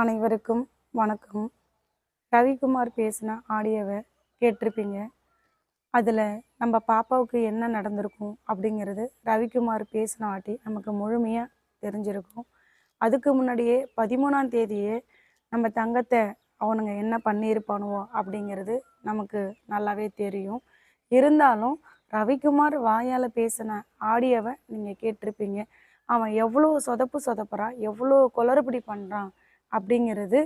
அனைவருக்கும் வணக்கம். ரவிக்குமார் பேசின ஆடியோவை கேட்டிருப்பீங்க. அதில் நம்ம பாப்பாவுக்கு என்ன நடந்திருக்கும் அப்படிங்கிறது ரவிக்குமார் பேசின ஆட்டி நமக்கு முழுமையாக தெரிஞ்சிருக்கும். அதுக்கு முன்னாடியே பதிமூணாம் தேதியே நம்ம தங்கத்தை அவனுங்க என்ன பண்ணியிருப்பானுவோ அப்படிங்கிறது நமக்கு நல்லாவே தெரியும். இருந்தாலும் ரவிக்குமார் வாயால் பேசின ஆடியோவை நீங்கள் கேட்டிருப்பீங்க. அவன் எவ்வளோ சொதப்பு சொதப்புறான் எவ்வளோ குளறுபடி பண்ணுறான் அப்படிங்கிறது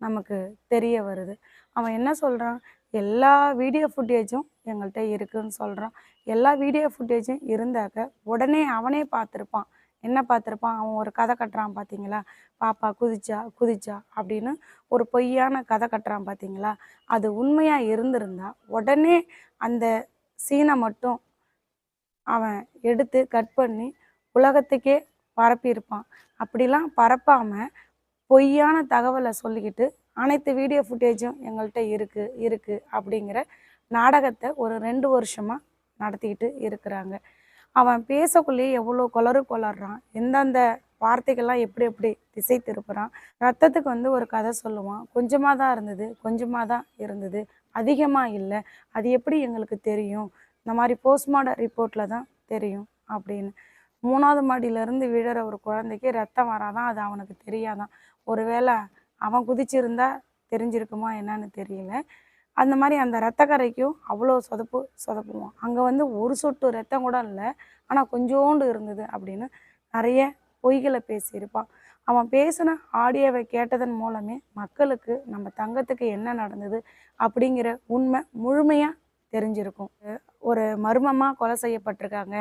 நமக்கு தெரிய வருது. அவன் என்ன சொல்கிறான் எல்லா வீடியோ ஃபுட்டேஜும் எங்கள்கிட்ட இருக்குன்னு சொல்கிறான் எல்லா வீடியோ ஃபுட்டேஜும் இருந்தாக்க உடனே அவனே பார்த்துருப்பான். என்ன பார்த்துருப்பான்? அவன் ஒரு கதை கட்டுறான் பார்த்தீங்களா? பாப்பா குதிச்சா குதிச்சா அப்படின்னு ஒரு பொய்யான கதை கட்டுறான் பார்த்தீங்களா? அது உண்மையாக இருந்திருந்தா உடனே அந்த சீனை மட்டும் அவன் எடுத்து கட் பண்ணி உலகத்துக்கே பரப்பியிருப்பான். அப்படிலாம் பரப்பாமல் பொய்யான தகவலை சொல்லிக்கிட்டு அனைத்து வீடியோ ஃபுட்டேஜும் எங்கள்கிட்ட இருக்குது இருக்குது அப்படிங்கிற நாடகத்தை ஒரு ரெண்டு வருஷமாக நடத்திக்கிட்டு இருக்கிறாங்க. அவன் பேசக்குள்ளேயே எவ்வளோ கொளறு கொளறான் எந்தெந்த வார்த்தைகள்லாம் எப்படி எப்படி திசை திருப்புறான் ரத்தத்துக்கு வந்து ஒரு கதை சொல்லுவான் கொஞ்சமாக தான் இருந்தது கொஞ்சமாக தான் இருந்தது அதிகமாக இல்லை அது எப்படி எங்களுக்கு தெரியும் இந்த மாதிரி போஸ்ட்மார்டம் ரிப்போர்ட்டில் தான் தெரியும் அப்படின்னு. மூணாவது மாடியிலேருந்து விழுற ஒரு குழந்தைக்கு ரத்தம் வராதான் அது அவனுக்கு தெரியாதான். ஒருவேளை அவன் குதிச்சிருந்தா தெரிஞ்சிருக்குமா என்னன்னு தெரியல. அந்த மாதிரி அந்த ரத்தக்கரைக்கும் அவ்வளோ சொதப்பு சொதப்புவான் அங்கே வந்து ஒரு சொட்டு ரத்தம் கூட இல்லை ஆனால் கொஞ்சோண்டு இருந்தது அப்படின்னு நிறைய பொய்களை பேசியிருப்பான் அவன் பேசின ஆடியோவை கேட்டதன் மூலமே மக்களுக்கு நம்ம தங்கத்துக்கு என்ன நடந்தது அப்படிங்கிற உண்மை முழுமையாக தெரிஞ்சிருக்கும். ஒரு மர்மமாக கொலை செய்யப்பட்டிருக்காங்க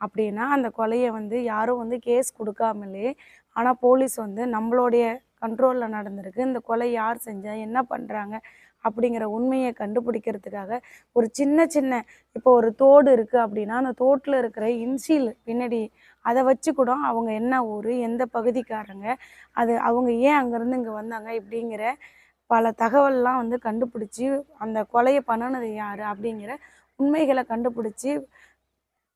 அப்படின்னா அந்த கொலையை வந்து யாரும் வந்து கேஸ் கொடுக்காமலே ஆனால் போலீஸ் வந்து நம்மளுடைய கண்ட்ரோலில் நடந்திருக்கு. இந்த கொலை யார் செஞ்சா என்ன பண்ணுறாங்க அப்படிங்கிற உண்மையை கண்டுபிடிக்கிறதுக்காக ஒரு சின்ன சின்ன இப்போ ஒரு தோடு இருக்குது அப்படின்னா அந்த தோட்டில் இருக்கிற இன்சியல் பின்னாடி அதை வச்சு கூட அவங்க என்ன ஊர் எந்த பகுதிக்காரங்க அது அவங்க ஏன் அங்கேருந்து இங்கே வந்தாங்க இப்படிங்கிற பல தகவல்லாம் வந்து கண்டுபிடிச்சி அந்த கொலையை பண்ணினது யார் அப்படிங்கிற உண்மைகளை கண்டுபிடிச்சி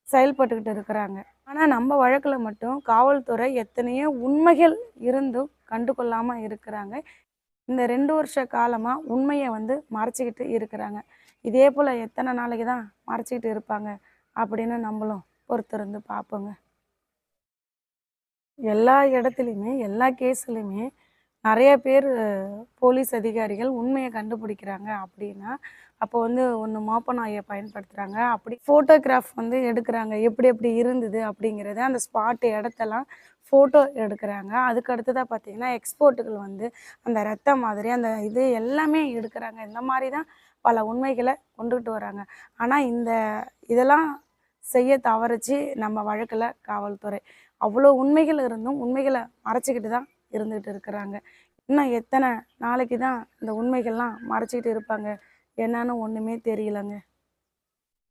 செயல்பட்டுக்கிட்டு இருக்கிறாங்க. ஆனால் நம்ம வழக்கில் மட்டும் காவல்துறை எத்தனையோ உண்மைகள் இருந்தும் கண்டு கொள்ளாமல் இருக்கிறாங்க. இந்த ரெண்டு வருஷ காலமாக உண்மையை வந்து மறைச்சிக்கிட்டு இருக்கிறாங்க. இதே போல் எத்தனை நாளைக்கு தான் மறைச்சிக்கிட்டு இருப்பாங்க அப்படின்னு நம்மளும் பொறுத்திருந்து பார்ப்போங்க. எல்லா இடத்துலையுமே எல்லா கேஸ்லையுமே நிறைய பேர் போலீஸ் அதிகாரிகள் உண்மையை கண்டுபிடிக்கிறாங்க அப்படின்னா அப்போ வந்து ஒன்று மோப்ப நாயை பயன்படுத்துகிறாங்க அப்படி ஃபோட்டோகிராஃப் வந்து எடுக்கிறாங்க. எப்படி எப்படி இருந்தது அப்படிங்கிறத அந்த ஸ்பாட்டு இடத்தெல்லாம் ஃபோட்டோ எடுக்கிறாங்க. அதுக்கு அடுத்ததாக பார்த்தீங்கன்னா எக்ஸ்போர்ட்டுகள் வந்து அந்த ரத்தம் மாதிரி அந்த இது எல்லாமே எடுக்கிறாங்க. இந்த மாதிரி தான் பல உண்மைகளை கொண்டுகிட்டு வராங்க. ஆனால் இந்த இதெல்லாம் செய்ய தவறிச்சு நம்ம வழக்கில் காவல்துறை. அவ்வளோ உண்மைகள் இருந்தும் உண்மைகளை மறைச்சிக்கிட்டு தான் இருந்துகிட்டு இருக்கிறாங்க. இன்னும் எத்தனை நாளைக்கு தான் இந்த உண்மைகள்லாம் மறைச்சிக்கிட்டு இருப்பாங்க? என்னன்னு ஒன்றுமே தெரியலங்க.